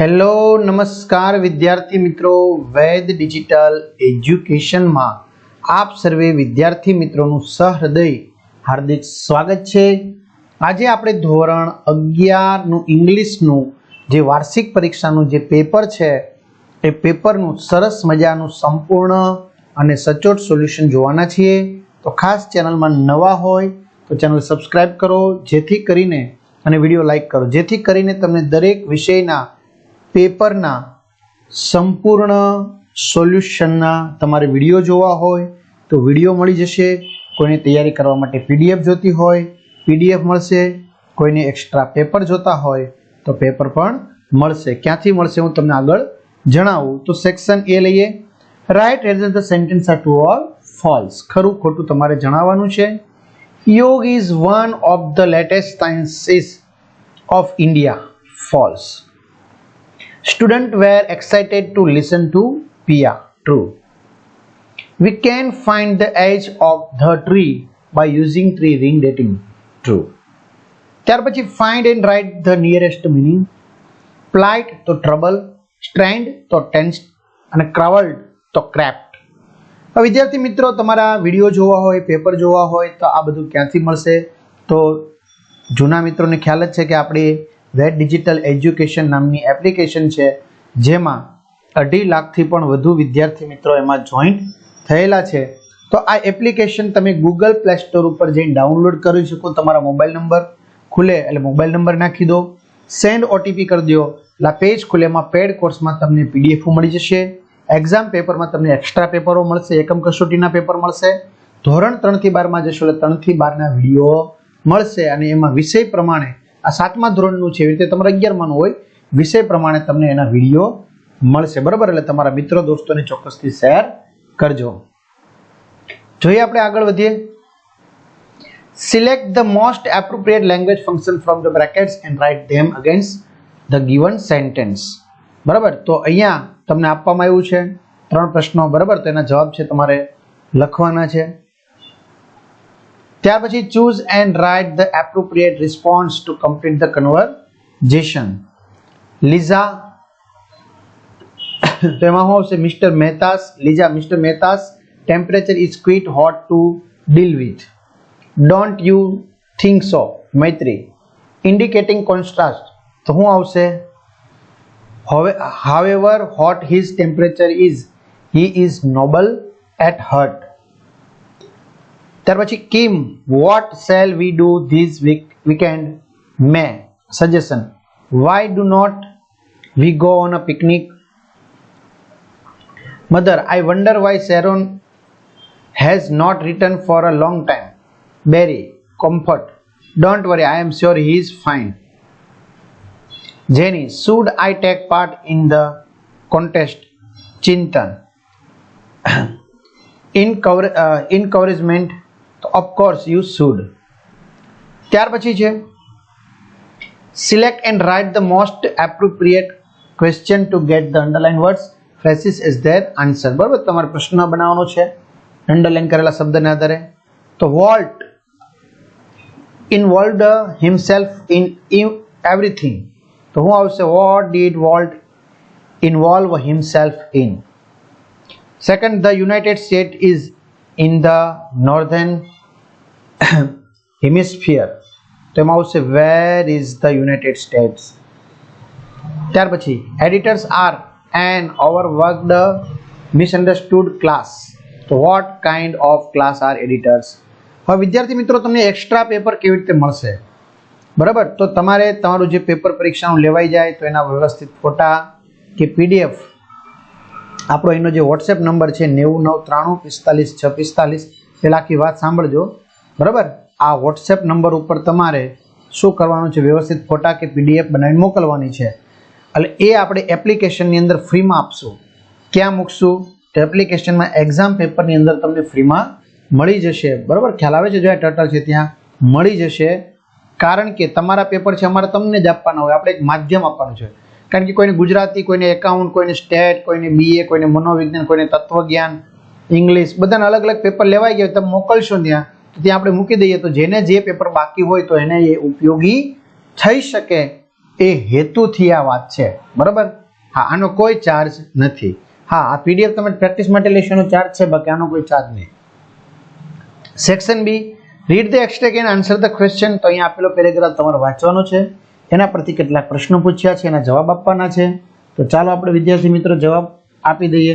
Hello, નમસ્કાર વિદ્યાર્થી મિત્રો. વૈદ ડિજિટલ એજ્યુકેશનમાં આપ સર્વે વિદ્યાર્થી મિત્રોનું સહૃદય, હાર્દિક સ્વાગત છે. આજે આપણે ધોરણ અગિયારનું ઇંગ્લિશનું જે વાર્ષિક પરીક્ષાનું જે પેપર છે, એ પેપરનું સરસ મજાનું સંપૂર્ણ અને સચોટ સોલ્યુશન જોવાના છીએ. તો ખાસ ચેનલમાં નવા હોય તો ચેનલ સબસ્ક્રાઈબ કરો, જેથી કરીને અને વીડિયો લાઈક કરો. જેથી કરીને તમને દરેક વિષયના પેપરના સંપૂર્ણ સોલ્યુશનના તમારે વીડિયો જોવા હોય તો વીડિયો મળી જશે, કોઈને તૈયારી કરવા માટે પીડીએફ જોતી હોય, પીડીએફ મળશે, કોઈને એક્સ્ટ્રા પેપર જોતા હોય તો પેપર પણ મળશે. ક્યાંથી મળશે હું તમને આગળ જણાવું. તો સેક્શન એ લઈએ. Write as the sentence are true or false ખરું ખોટું તમારે જણાવવાનું છે. Yoga is one of the latest sciences of India false Students were excited to listen to Pia. True. We can find the age of the tree by using tree ring dating. True. ત્યાર પછી find and write the nearest meaning. Plight તો trouble, strained તો tensed અને craveled તો craft. વિદ્યાર્થી મિત્રો તમારા video જોવા હોય પેપર જોવા હોય તો આ બધું ક્યાંથી મળશે તો જૂના મિત્રોને ખ્યાલ જ છે કે આપણી વેટ ડિજિટલ એજ્યુકેશન નામની એપ્લિકેશન છે, જેમાં અઢી લાખથી પણ વધુ વિદ્યાર્થી મિત્રો એમાં જોઈન્ટ થયેલા છે. તો આ એપ્લિકેશન તમે ગૂગલ પ્લે સ્ટોર ઉપર જઈને ડાઉનલોડ કરી શકો. તમારા મોબાઈલ નંબર ખુલે, એટલે મોબાઈલ નંબર નાખી દો. સેન્ડ ઓટીપી કરી દો. એટલે પેજ ખુલે, એમાં પેડ કોર્સમાં તમને પીડીએફ મળી જશે. એક્ઝામ પેપરમાં તમને એક્સ્ટ્રા પેપરો મળશે. એકમ કસોટીના પેપર મળશે. ધોરણ ત્રણથી બારમાં જશો એટલે ત્રણથી બારના વીડિયો મળશે. અને એમાં વિષય પ્રમાણે આ સાતમા ધોરણનું છે, એવી રીતે તમારે અગિયારમાંનું હોય, વિષય પ્રમાણે તમને એના વીડિયો મળશે. બરાબર? એટલે તમારા મિત્રો, દોસ્તોને ચોક્કસથી શેર કરજો. જોઈએ આપણે આગળ વધીએ. Select the most appropriate language function from the brackets and write them against the given sentence બરાબર? તો અહીંયા તમને આપવામાં આવ્યું છે ત્રણ પ્રશ્નો. બરાબર? તો એના જવાબ છે તમારે લખવાના છે. ત્યાર પછી choose and write the appropriate response to complete the conversation Liza તો એમાં શું આવશે? Mister Mehta's Liza mister Mehta's temperature is quite hot to deal with don't you think so Maitri indicating contrast તો શું આવશે? હવે however hot his temperature is he is noble at heart ત્યાર પછી Kim what shall we do this week weekend may suggestion why do not we go on a picnic mother I wonder why Sharon has not return for a long time Berry comfort don't worry I am sure he is fine Jenny should I take part in the contest Chintan in cover encouragement તો of course you should ત્યાર પછી છે select and write the most appropriate question to get the underline words phrases is their answer બરાબર? તમારે પ્રશ્ન બનાવવાનો છે underline કરેલા શબ્દને આધારે. તો Walt involved himself in everything તો શું આવશે what did Walt involve himself in second the United State is in the northern hemisphere તો એમાં આવશે where is the United States ત્યાર પછી editors are an over work the misunderstood class તો what kind of class are editors હવે વિદ્યાર્થી મિત્રો, તમને એક્સ્ટ્રા પેપર કેવી રીતે મળશે? બરાબર? તો તમારે તમારું જે પેપર પરીક્ષાનું લેવાઈ જાય તો એના વ્યવસ્થિત ફોટા કે પીડીએફ આપણો એનો જે વોટ્સએપ નંબર છે નેવું નવ ત્રાણું પિસ્તાલીસ છ પિસ્તાલીસ પેલાથી વાત સાંભળજો. બરાબર? આ વોટ્સએપ નંબર ઉપર તમારે શું કરવાનું છે? વ્યવસ્થિત ફોટા કે પીડીએફ બનાવીને મોકલવાની છે. એટલે એ આપણે એપ્લિકેશનની અંદર ફ્રીમાં આપશું. ક્યાં મૂકશું? તો એપ્લિકેશનમાં એક્ઝામ પેપરની અંદર તમને ફ્રીમાં મળી જશે. બરાબર? ખ્યાલ આવે છે? જો આ ટર્ટલ છે ત્યાં મળી જશે. કારણ કે તમારા પેપર છે, અમારે તમને જ આપવાના હોય. આપણે એક માધ્યમ આપવાનું છે. કારણ કે કોઈને ગુજરાતી, કોઈને એકાઉન્ટ, કોઈને સ્ટેટ, કોઈને બીએ કોઈને મનોવિજ્ઞાન, કોઈને તત્વજ્ઞાન, ઇંગ્લિશ, બધાને અલગ અલગ પેપર લેવાઈ ગયા તમે મોકલશો ત્યાં, તો ત્યાં આપણે મૂકી દઈએ. તો જેને જે પેપર બાકી હોય, તો એને એ ઉપયોગી થઈ શકે. એ હેતુથી આ વાત છે. બરાબર? હા, આનો કોઈ ચાર્જ નથી. હા, આ પીડીએફ તમે પ્રેક્ટિસ માટે લેશો ચાર્જ છે, બાકી આનો કોઈ ચાર્જ નહીં. Section B read the extract and answer the question તો અહીંયા આપેલો પેરેગ્રાફ તમારે વાંચવાનો છે. એના પરથી કેટલાક પ્રશ્નો પૂછ્યા છે, એના જવાબ આપવાના છે. તો ચાલો આપણે વિદ્યાર્થી મિત્રો જવાબ આપી દઈએ.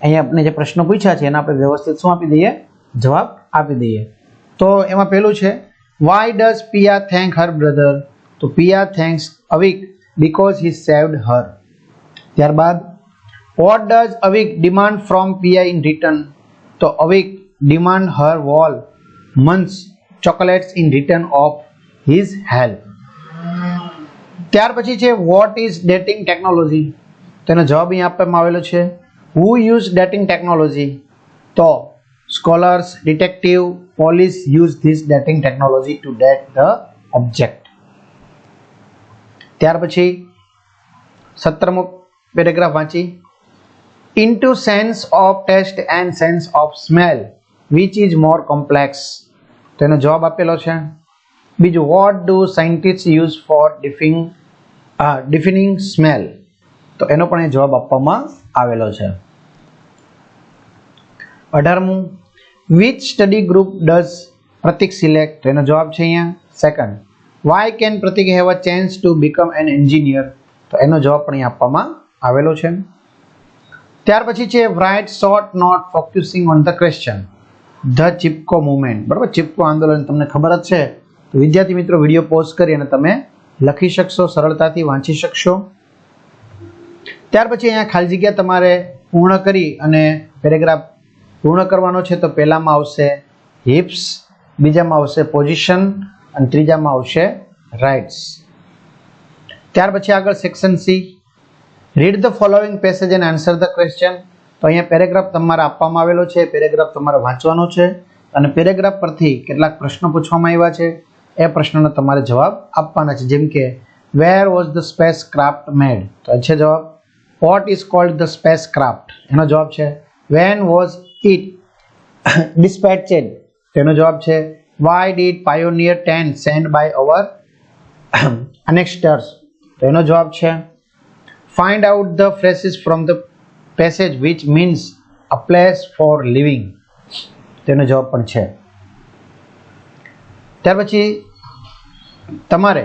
અહીંયા આપણે જે પ્રશ્નો પૂછ્યા છે, એના આપણે વ્યવસ્થિત શું આપી દઈએ? જવાબ આપી દઈએ. તો એમાં પહેલું છે why does Piya thank her brother તો Piya thanks Avik because he saved her ત્યારબાદ what does Avik demand from Piya in return તો Avik demand her whole months chocolates in return of his help ત્યાર પછી છે what is dating technology તેનો જવાબ અહીં આપવામાં આવેલો છે હુ યુઝ ડેટિંગ ટેકનોલોજી તો scholars detective police use this dating technology to date the object ત્યાર પછી સત્તરમો પેરેગ્રાફ વાંચી. Into sense of taste and sense of smell which is more complex તેનો જવાબ આપેલો છે. બીજું what do scientist use for ડિફિંગ defining smell તો એનો પણ એ જવાબ આપવામાં આવેલો છે. અઢારમું which study group does Pratik select એનો જવાબ છે અહીંયા second why can Pratik have a chance to become an engineer તો એનો જવાબ પણ અહીંયા આપવામાં આવેલો છે. ત્યાર પછી છે write short note focusing on the question the Chipko movement. બરાબર? ચિપકો આંદોલન તમને ખબર જ છે. તો વિદ્યાર્થી મિત્રો, વીડિયો પોઝ કરી અને તમે લખી શકશો, સરળતાથી વાંચી શકશો. ત્યાર પછી અહીંયા ખાલી જગ્યા તમારે પૂર્ણ કરી અને પેરેગ્રાફ પૂર્ણ કરવાનો છે તો પહેલામાં આવશે હિપ્સ, બીજામાં આવશે પોઝિશન, અને ત્રીજામાં આવશે રાઇટ્સ. ત્યાર પછી આગળ section C. Read the following passage and answer the question તો અહીંયા પેરેગ્રાફ તમારે આપવામાં આવેલો છે, પેરેગ્રાફ તમારે વાંચવાનો છે, અને પેરેગ્રાફ પરથી કેટલાક પ્રશ્નો પૂછવામાં આવ્યા છે. એ પ્રશ્નનો તમારે જવાબ આપવાના છે. જેમ કે where was the spacecraft made તો છે જવાબ. What is called the spacecraft એનો જવાબ છે વેન વોઝ ઇટ ડિસ્પેચેડ તેનો જવાબ છે why did pioneer ten send by our ancestors તો એનો જવાબ છે find out the phrases from the passage which means a place for living તેનો જવાબ પણ છે. ત્યાર પછી તમારે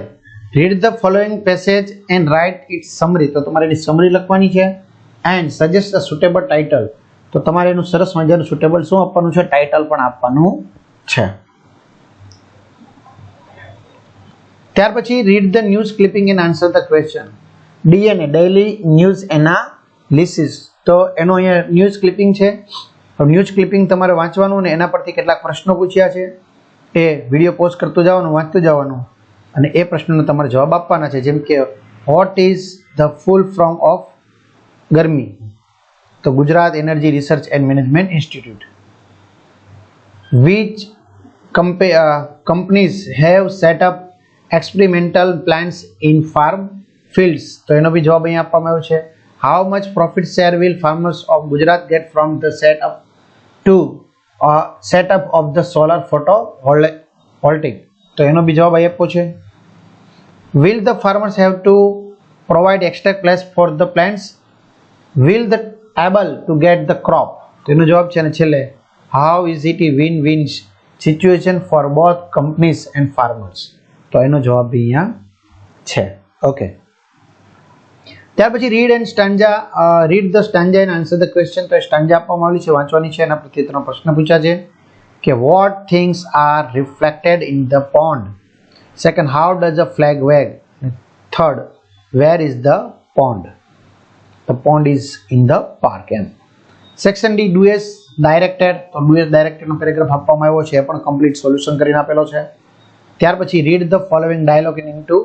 read the following passage and write it summary તો તમારે એની સમરી લખવાની છે and suggest a suitable title તો તમારે એનું સરસ મજાનું સુટેબલ શું આપવાનું છે? ટાઇટલ પણ આપવાનું છે. ત્યાર પછી read the news clipping and answer the question DNA daily news analysis તો એનો અહીંયા ન્યૂઝ ક્લિપિંગ છે. ન્યૂઝ ક્લિપિંગ તમારે વાંચવાનું ને એના પરથી કેટલાક પ્રશ્નો પૂછ્યા છે. એ વીડિયો પોસ્ટ કરતું જવાનું, વાંચતું જવાનું. અને એ પ્રશ્નનો તમારે જવાબ આપવાના છે. જેમ કે what is the full from of GERMI? તો Gujarat energy research and management institute which કમ્પે companies have setup experimental plants in farm fields તો એનો બી જવાબ અહીંયા આપવામાં આવ્યો છે. How much profit share will farmers of Gujarat get from the setup to setup of the solar photovoltaic તો એનો બી જવાબ અહીં આપવો છે. Will the farmers have to provide extra place for the plants will the able to get the crop તો એનો જવાબ છે અને છેલ્લે how is it win win situation for both companies and farmers તો એનો જવાબ બી અહીંયા છે. ઓકે ત્યાર પછી read and stanza read the stanza and answer the question તો સ્ટાન્જા આપવામાં આવેલી છે, વાંચવાની છે. એના પ્રત્યે ત્રણ પ્રશ્ન પૂછ્યા છે કે what things are reflected in the pond second how does a flag wag third where is the pond the pond is in the park M. Section D do as directed તો ડુએસ ડાયરેક્ટેડનો પેરેગ્રાફ આપવામાં આવ્યો છે. એ પણ complete solution કરીને આપેલો છે. ત્યાર પછી read the following dialogue into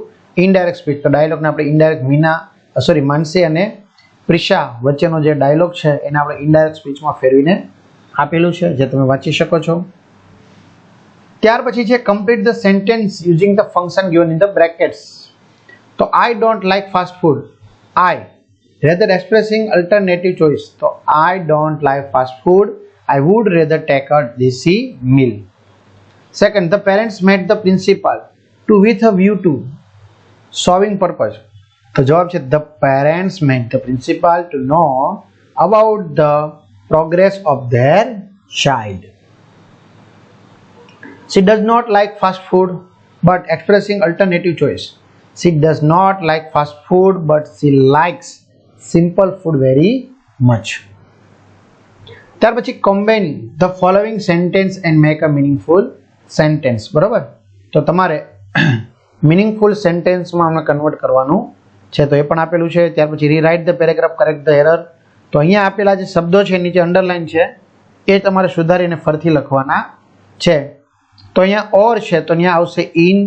indirect speech તો ડાયલોગને આપણે ઇનડાયરેક્ટ મીના સોરી માનસી અને પ્રિશા વચ્ચેનો જે ડાયલોગ છે, એને આપણે ઇનડાયરેક્ટ સ્પીચમાં ફેરવીને આપેલું છે, જે તમે વાંચી શકો છો. ત્યાર પછી છે complete the sentence using the function given in the brackets તો I don't like fast food I rather expressing alternative choice તો I don't like fast food I would rather take a desi meal second the parents met the principal to with a view to solving purpose તો જવાબ છે the parents make the principal to know about the progress of their child She does not like fast food but expressing alternative choice. She does not like fast food but she likes simple food very much. ત્યાર પછી combine the following sentence and make a meaningful sentence બરોબર તો તમારે meaningful sentenceમાં અમને convert કરવાનું છે, તો એ પણ આપેલું છે. ત્યાર પછી rewrite the paragraph correct the error તો અહીંયા આપેલા જે શબ્દો છે, નીચે અંડરલાઇન છે, એ તમારે સુધારીને ફરીથી લખવાના છે. તો અહીંયા ઓર છે, તો અહીંયા આવશે ઇન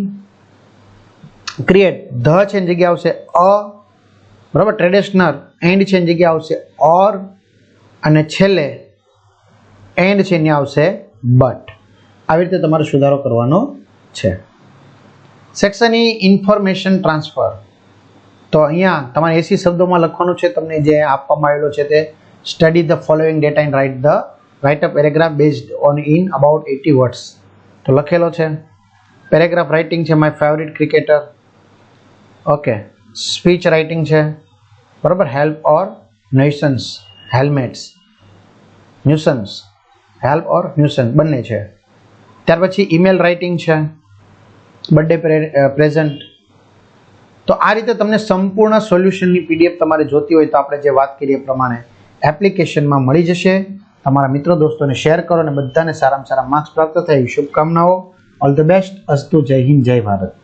ક્રિએટ ધ છે એની જગ્યાએ આવશે અ, બરાબર? ટ્રેડિશનલ એન્ડ છે એની જગ્યાએ આવશે ઓર અને છેલ્લે એન્ડ છે અહીંયા આવશે બટ આવી રીતે તમારે સુધારો કરવાનો છે. સેક્શન ઈ ઇન્ફોર્મેશન ટ્રાન્સફર તો અહીંયા તમારે એસી શબ્દોમાં લખવાનું છે, તમને જે આપવામાં આવેલો છે તે study the following data and write the write a paragraph based on in about eighty words તો લખેલો છે. પેરેગ્રાફ રાઇટિંગ છે my favourite cricketer okay speech writing છે. બરાબર? Help or nuisance helmets nuisance help or nuisance બંને છે. ત્યાર પછી ઈમેલ રાઇટિંગ છે. બર્થડે પ્રેઝન્ટ તો આ રીતે તમને સંપૂર્ણ સોલ્યુશનની પીડીએફ તમારે જોતી હોય તો આપણે જે વાત કરીએ પ્રમાણે એપ્લિકેશનમાં મળી જશે. તમારા મિત્રો દોસ્તોને શેર કરો અને બધાને સારામાં સારા માર્ક્સ પ્રાપ્ત થાય. શુભકામનાઓ. ઓલ ધ બેસ્ટ અસ્તુ. જય હિન્દ, જય ભારત.